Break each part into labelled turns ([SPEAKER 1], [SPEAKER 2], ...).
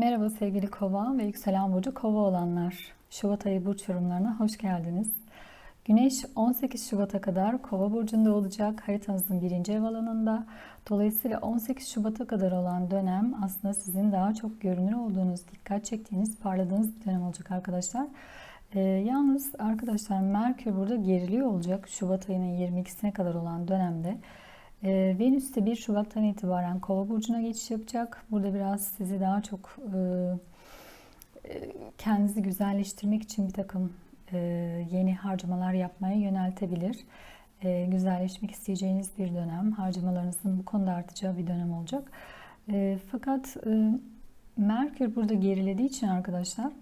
[SPEAKER 1] Merhaba sevgili kova ve yükselen burcu kova olanlar. Şubat ayı burç yorumlarına hoş geldiniz. Güneş 18 Şubat'a kadar kova burcunda olacak haritanızın birinci ev alanında. Dolayısıyla 18 Şubat'a kadar olan dönem aslında sizin daha çok görünür olduğunuz, dikkat çektiğiniz, parladığınız bir dönem olacak arkadaşlar. Ee, yalnız arkadaşlar Merkür burada geriliyor olacak Şubat ayının 22'sine kadar olan dönemde. E, Venüs de 1 Şubat'tan itibaren Kova burcuna geçiş yapacak. Burada biraz sizi daha çok e, e, kendinizi güzelleştirmek için bir takım e, yeni harcamalar yapmaya yöneltebilir. E, güzelleşmek isteyeceğiniz bir dönem, harcamalarınızın bu konuda artacağı bir dönem olacak. E, fakat e, Merkür burada gerilediği için arkadaşlar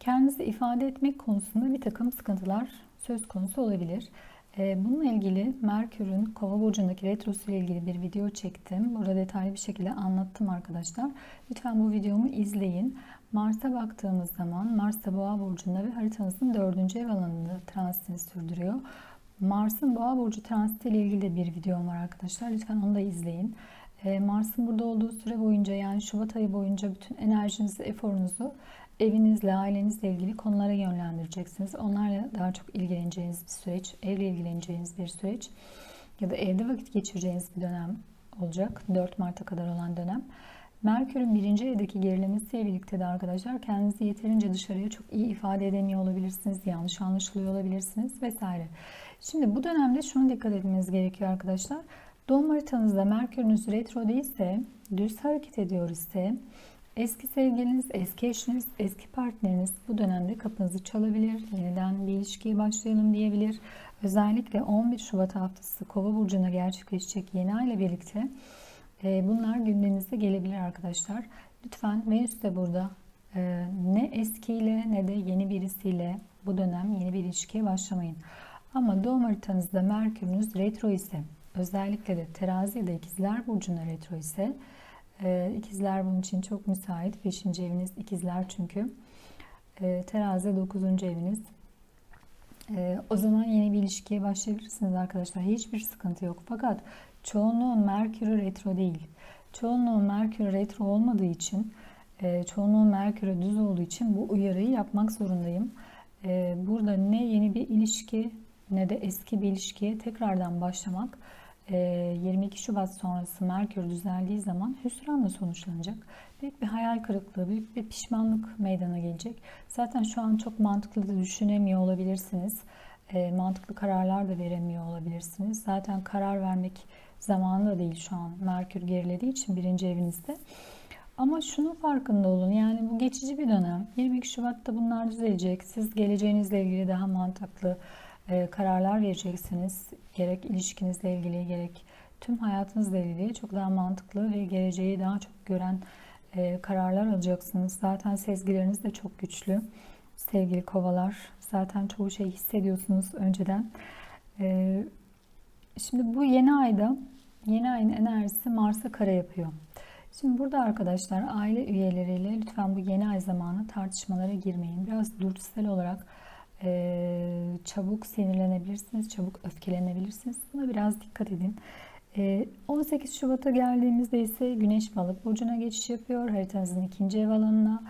[SPEAKER 1] kendinizi ifade etmek konusunda bir takım sıkıntılar söz konusu olabilir. Ee, bununla ilgili Merkür'ün Kova burcundaki retrosu ile ilgili bir video çektim. Burada detaylı bir şekilde anlattım arkadaşlar. Lütfen bu videomu izleyin. Mars'a baktığımız zaman Mars da Boğa burcunda ve haritanızın dördüncü ev alanında transitini sürdürüyor. Mars'ın Boğa burcu transiti ile ilgili de bir videom var arkadaşlar. Lütfen onu da izleyin. Ee, Mars'ın burada olduğu süre boyunca yani Şubat ayı boyunca bütün enerjinizi, eforunuzu evinizle, ailenizle ilgili konulara yönlendireceksiniz. Onlarla daha çok ilgileneceğiniz bir süreç, evle ilgileneceğiniz bir süreç ya da evde vakit geçireceğiniz bir dönem olacak. 4 Mart'a kadar olan dönem. Merkür'ün birinci evdeki gerilemesiyle birlikte de arkadaşlar kendinizi yeterince dışarıya çok iyi ifade edemiyor olabilirsiniz, yanlış anlaşılıyor olabilirsiniz vesaire. Şimdi bu dönemde şunu dikkat etmeniz gerekiyor arkadaşlar. Doğum haritanızda Merkür'ünüz retro değilse, düz hareket ediyor ise Eski sevgiliniz, eski eşiniz, eski partneriniz bu dönemde kapınızı çalabilir. Yeniden bir ilişkiye başlayalım diyebilir. Özellikle 11 Şubat haftası Kova burcuna gerçekleşecek yeni ay ile birlikte e, bunlar gündeminize gelebilir arkadaşlar. Lütfen Venüs de burada e, ne eskiyle ne de yeni birisiyle bu dönem yeni bir ilişkiye başlamayın. Ama doğum haritanızda Merkür'ünüz retro ise özellikle de terazi ya da ikizler burcuna retro ise e, ikizler bunun için çok müsait. Beşinci eviniz ikizler çünkü. E, terazi dokuzuncu eviniz. E, o zaman yeni bir ilişkiye başlayabilirsiniz arkadaşlar. Hiçbir sıkıntı yok. Fakat çoğunluğun Merkür'ü retro değil. Çoğunluğun Merkür retro olmadığı için, e, çoğunluğun Merkür'ü düz olduğu için bu uyarıyı yapmak zorundayım. E, burada ne yeni bir ilişki ne de eski bir ilişkiye tekrardan başlamak 22 ee, Şubat sonrası Merkür düzeldiği zaman hüsranla sonuçlanacak. Büyük bir hayal kırıklığı, büyük bir pişmanlık meydana gelecek. Zaten şu an çok mantıklı da düşünemiyor olabilirsiniz. E, mantıklı kararlar da veremiyor olabilirsiniz. Zaten karar vermek zamanı da değil şu an. Merkür gerilediği için birinci evinizde. Ama şunun farkında olun. Yani bu geçici bir dönem. 22 Şubat'ta bunlar düzelecek. Siz geleceğinizle ilgili daha mantıklı e, kararlar vereceksiniz. Gerek ilişkinizle ilgili gerek tüm hayatınızla ilgili çok daha mantıklı ve geleceği daha çok gören e, kararlar alacaksınız. Zaten sezgileriniz de çok güçlü. Sevgili kovalar zaten çoğu şey hissediyorsunuz önceden. E, şimdi bu yeni ayda yeni ayın enerjisi Mars'a kara yapıyor. Şimdi burada arkadaşlar aile üyeleriyle lütfen bu yeni ay zamanı tartışmalara girmeyin. Biraz dürtüsel olarak ee, çabuk sinirlenebilirsiniz, çabuk öfkelenebilirsiniz. Buna biraz dikkat edin. 18 ee, Şubat'a geldiğimizde ise Güneş Balık burcuna geçiş yapıyor. Haritanızın ikinci ev alanına.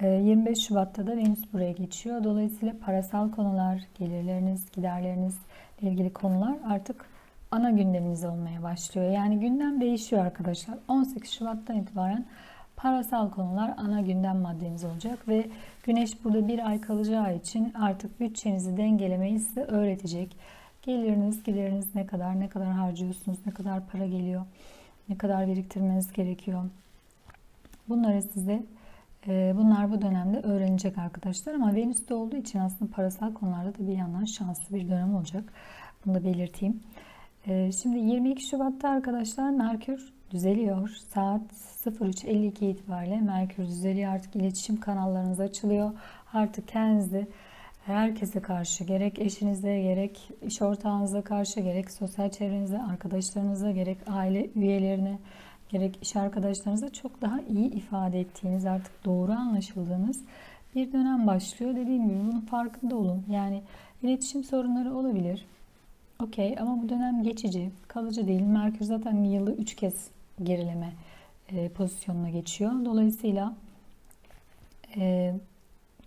[SPEAKER 1] 25 ee, Şubat'ta da Venüs buraya geçiyor. Dolayısıyla parasal konular, gelirleriniz, giderleriniz ilgili konular artık ana gündeminiz olmaya başlıyor. Yani gündem değişiyor arkadaşlar. 18 Şubat'tan itibaren parasal konular ana gündem maddeniz olacak ve Güneş burada bir ay kalacağı için artık bütçenizi dengelemeyi size öğretecek. Geliriniz, gideriniz ne kadar, ne kadar harcıyorsunuz, ne kadar para geliyor, ne kadar biriktirmeniz gerekiyor. Bunları size e, bunlar bu dönemde öğrenecek arkadaşlar ama Venüs'te olduğu için aslında parasal konularda da bir yandan şanslı bir dönem olacak. Bunu da belirteyim. E, şimdi 22 Şubat'ta arkadaşlar Merkür düzeliyor. Saat 03.52 itibariyle Merkür düzeliyor. Artık iletişim kanallarınız açılıyor. Artık kendinizi herkese karşı gerek eşinize gerek iş ortağınıza karşı gerek sosyal çevrenize, arkadaşlarınıza gerek aile üyelerine gerek iş arkadaşlarınıza çok daha iyi ifade ettiğiniz artık doğru anlaşıldığınız bir dönem başlıyor. Dediğim gibi bunun farkında olun. Yani iletişim sorunları olabilir. Okey ama bu dönem geçici, kalıcı değil. Merkür zaten yılda 3 kez gerileme e, pozisyonuna geçiyor. Dolayısıyla e,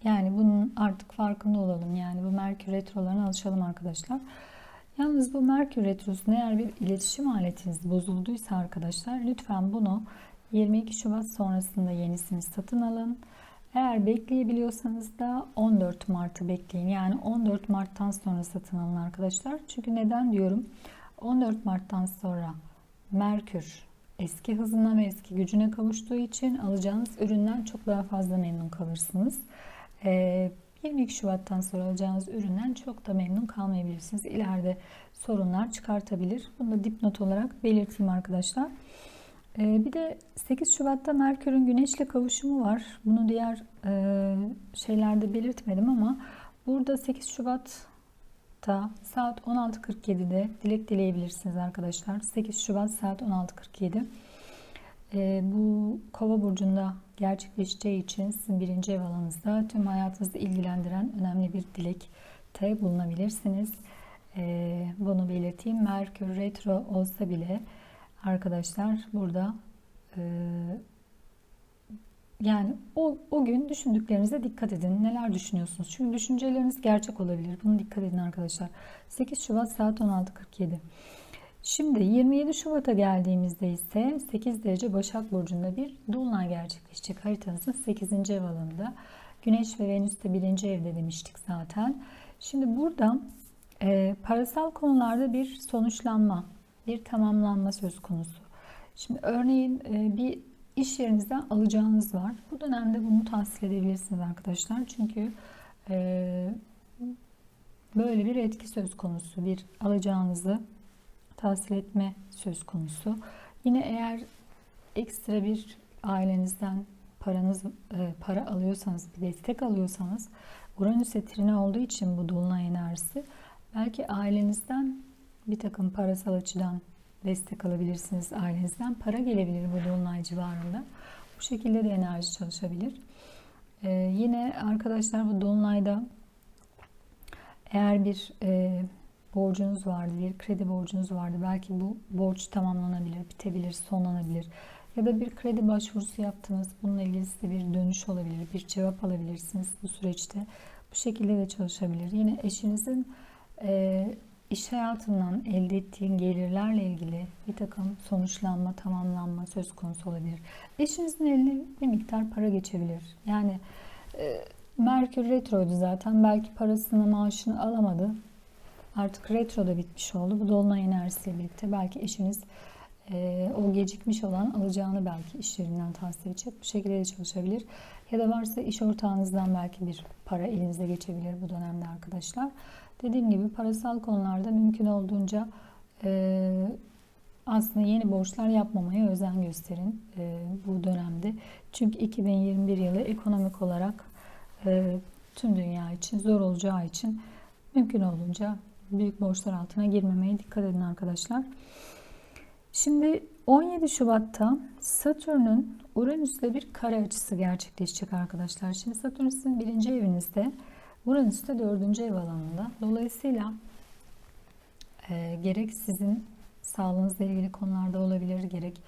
[SPEAKER 1] yani bunun artık farkında olalım. Yani bu Merkür retrolarına alışalım arkadaşlar. Yalnız bu Merkür retrosunda eğer bir iletişim aletiniz bozulduysa arkadaşlar lütfen bunu 22 Şubat sonrasında yenisini satın alın. Eğer bekleyebiliyorsanız da 14 Mart'ı bekleyin. Yani 14 Mart'tan sonra satın alın arkadaşlar. Çünkü neden diyorum? 14 Mart'tan sonra Merkür eski hızına ve eski gücüne kavuştuğu için alacağınız üründen çok daha fazla memnun kalırsınız. Ee, 22 Şubat'tan sonra alacağınız üründen çok da memnun kalmayabilirsiniz. İleride sorunlar çıkartabilir. Bunu da dipnot olarak belirteyim arkadaşlar. Ee, bir de 8 Şubat'ta Merkür'ün Güneş'le kavuşumu var. Bunu diğer e, şeylerde belirtmedim ama burada 8 Şubat'ta saat 16.47'de dilek dileyebilirsiniz arkadaşlar. 8 Şubat saat 16.47. Ee, bu Kova burcunda gerçekleşeceği için sizin birinci ev alanınızda tüm hayatınızı ilgilendiren önemli bir dilekte bulunabilirsiniz. Ee, bunu belirteyim. Merkür retro olsa bile arkadaşlar burada e, yani o, o gün düşündüklerinize dikkat edin. Neler düşünüyorsunuz? Çünkü düşünceleriniz gerçek olabilir. Bunu dikkat edin arkadaşlar. 8 Şubat saat 16.47. Şimdi 27 Şubat'a geldiğimizde ise 8 derece Başak Burcu'nda bir Dolunay gerçekleşecek haritanızın 8. ev alanında. Güneş ve Venüs de 1. evde demiştik zaten. Şimdi burada e, parasal konularda bir sonuçlanma, bir tamamlanma söz konusu. Şimdi örneğin e, bir iş yerinizden alacağınız var. Bu dönemde bunu tahsil edebilirsiniz arkadaşlar. Çünkü e, böyle bir etki söz konusu. Bir alacağınızı tahsil etme söz konusu. Yine eğer ekstra bir ailenizden paranız e, para alıyorsanız, bir destek alıyorsanız Uranüs etrine olduğu için bu dolunay enerjisi belki ailenizden bir takım parasal açıdan destek alabilirsiniz ailenizden. Para gelebilir bu dolunay civarında. Bu şekilde de enerji çalışabilir. Ee, yine arkadaşlar bu dolunayda eğer bir e, borcunuz vardı, bir kredi borcunuz vardı. Belki bu borç tamamlanabilir, bitebilir, sonlanabilir. Ya da bir kredi başvurusu yaptınız. Bununla ilgili size bir dönüş olabilir, bir cevap alabilirsiniz bu süreçte. Bu şekilde de çalışabilir. Yine eşinizin e, iş hayatından elde ettiğin gelirlerle ilgili bir takım sonuçlanma, tamamlanma söz konusu olabilir. Eşinizin eline bir miktar para geçebilir. Yani e, Merkür retroydu zaten. Belki parasını, maaşını alamadı. Artık retro da bitmiş oldu. Bu dolunay enerjisiyle birlikte belki eşiniz e, o gecikmiş olan alacağını belki işlerinden tahsil edecek. Bu şekilde de çalışabilir. Ya da varsa iş ortağınızdan belki bir para elinize geçebilir bu dönemde arkadaşlar. Dediğim gibi parasal konularda mümkün olduğunca e, aslında yeni borçlar yapmamaya özen gösterin e, bu dönemde. Çünkü 2021 yılı ekonomik olarak e, tüm dünya için zor olacağı için mümkün olduğunca büyük borçlar altına girmemeye dikkat edin arkadaşlar. Şimdi 17 Şubat'ta Satürn'ün Uranüs'le bir kare açısı gerçekleşecek arkadaşlar. Şimdi Satürn sizin birinci evinizde, Uranüs de dördüncü ev alanında. Dolayısıyla e, gerek sizin sağlığınızla ilgili konularda olabilir, gerek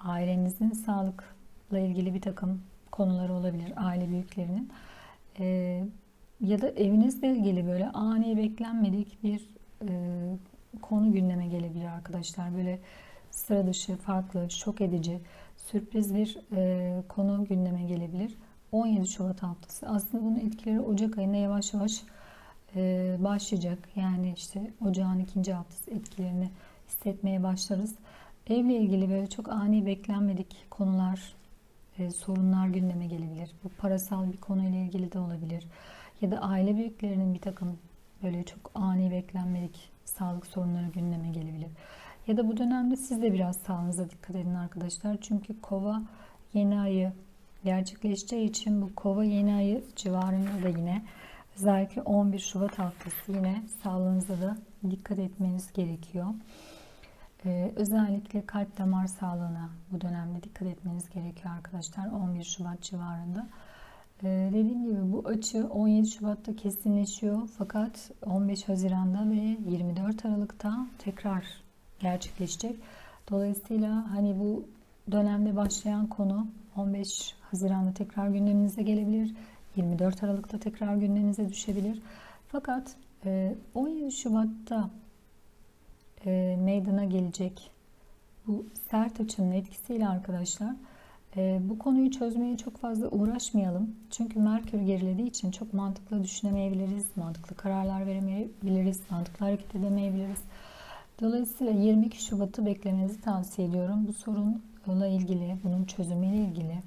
[SPEAKER 1] ailenizin sağlıkla ilgili bir takım konuları olabilir, aile büyüklerinin. E, ya da evinizle ilgili böyle ani beklenmedik bir e, konu gündeme gelebilir arkadaşlar. Böyle sıra dışı, farklı, şok edici, sürpriz bir e, konu gündeme gelebilir. 17 Şubat haftası. Aslında bunun etkileri Ocak ayında yavaş yavaş e, başlayacak. Yani işte Ocağın ikinci haftası etkilerini hissetmeye başlarız. Evle ilgili böyle çok ani beklenmedik konular, e, sorunlar gündeme gelebilir. Bu parasal bir konuyla ilgili de olabilir. Ya da aile büyüklerinin bir takım böyle çok ani beklenmedik sağlık sorunları gündeme gelebilir. Ya da bu dönemde siz de biraz sağlığınıza dikkat edin arkadaşlar. Çünkü kova yeni ayı gerçekleşeceği için bu kova yeni ayı civarında da yine özellikle 11 Şubat haftası yine sağlığınıza da dikkat etmeniz gerekiyor. Ee, özellikle kalp damar sağlığına bu dönemde dikkat etmeniz gerekiyor arkadaşlar 11 Şubat civarında. Ee, dediğim gibi bu açı 17 Şubat'ta kesinleşiyor fakat 15 Haziran'da ve 24 Aralık'ta tekrar gerçekleşecek. Dolayısıyla hani bu dönemde başlayan konu 15 Haziran'da tekrar gündeminize gelebilir. 24 Aralık'ta tekrar gündeminize düşebilir. Fakat e, 17 Şubat'ta e, meydana gelecek bu sert açının etkisiyle arkadaşlar e, bu konuyu çözmeye çok fazla uğraşmayalım. Çünkü Merkür gerilediği için çok mantıklı düşünemeyebiliriz, mantıklı kararlar veremeyebiliriz, mantıklı hareket edemeyebiliriz. Dolayısıyla 22 Şubat'ı beklemenizi tavsiye ediyorum. Bu sorunla ilgili, bunun çözümüyle ilgili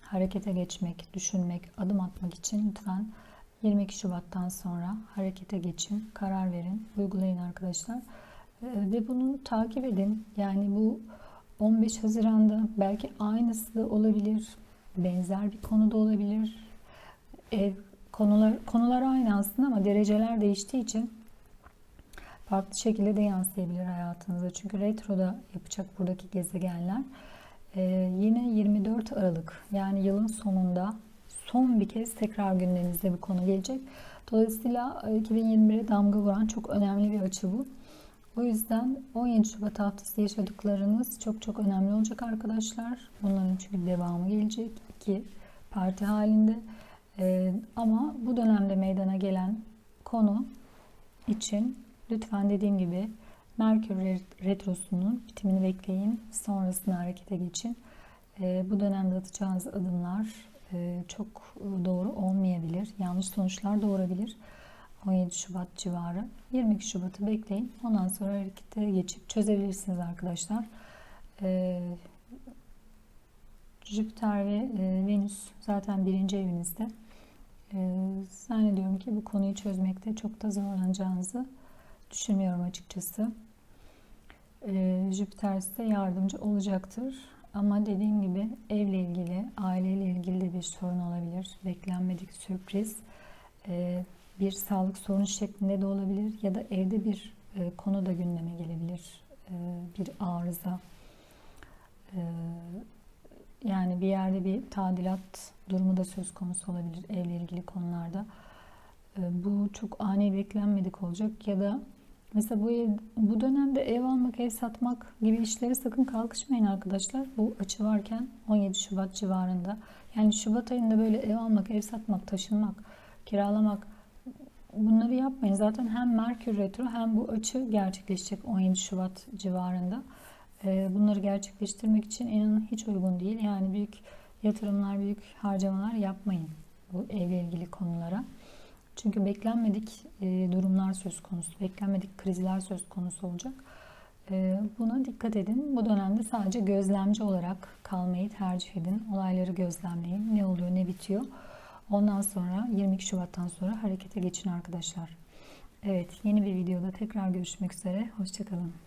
[SPEAKER 1] harekete geçmek, düşünmek, adım atmak için lütfen 22 Şubat'tan sonra harekete geçin, karar verin, uygulayın arkadaşlar. Ee, Ve bunu takip edin. Yani bu 15 Haziran'da belki aynısı da olabilir, benzer bir konu da olabilir. Ev konular konular aynı aslında ama dereceler değiştiği için farklı şekilde de yansıyabilir hayatınıza. Çünkü retroda yapacak buradaki gezegenler. Ee, yine 24 Aralık yani yılın sonunda son bir kez tekrar gündemimizde bir konu gelecek. Dolayısıyla 2021'e damga vuran çok önemli bir açı bu. O yüzden 17 Şubat haftası yaşadıklarınız çok çok önemli olacak arkadaşlar. Bunların çünkü devamı gelecek. iki parti halinde. Ee, ama bu dönemde meydana gelen konu için lütfen dediğim gibi Merkür Retrosu'nun bitimini bekleyin. Sonrasında harekete geçin. Ee, bu dönemde atacağınız adımlar e, çok doğru olmayabilir. Yanlış sonuçlar doğurabilir. 17 Şubat civarı. 22 Şubat'ı bekleyin. Ondan sonra harekete geçip çözebilirsiniz arkadaşlar. Ee, Jüpiter ve e, Venüs zaten birinci evinizde. Ee, zannediyorum ki bu konuyu çözmekte çok da zorlanacağınızı düşünmüyorum açıkçası. Ee, Jüpiter size yardımcı olacaktır. Ama dediğim gibi evle ilgili, aileyle ilgili de bir sorun olabilir. Beklenmedik sürpriz. Ee, bir sağlık sorunu şeklinde de olabilir ya da evde bir e, konu da gündeme gelebilir. E, bir arıza. E, yani bir yerde bir tadilat durumu da söz konusu olabilir evle ilgili konularda. E, bu çok ani beklenmedik olacak ya da mesela bu bu dönemde ev almak, ev satmak gibi işlere sakın kalkışmayın arkadaşlar. Bu açı varken 17 Şubat civarında. Yani Şubat ayında böyle ev almak, ev satmak, taşınmak, kiralamak bunları yapmayın. Zaten hem Merkür Retro hem bu açı gerçekleşecek 17 Şubat civarında. Ee, bunları gerçekleştirmek için inanın hiç uygun değil. Yani büyük yatırımlar, büyük harcamalar yapmayın bu evle ilgili konulara. Çünkü beklenmedik e, durumlar söz konusu, beklenmedik krizler söz konusu olacak. E, buna dikkat edin. Bu dönemde sadece gözlemci olarak kalmayı tercih edin. Olayları gözlemleyin. Ne oluyor, ne bitiyor. Ondan sonra 22 Şubat'tan sonra harekete geçin arkadaşlar. Evet yeni bir videoda tekrar görüşmek üzere. Hoşçakalın.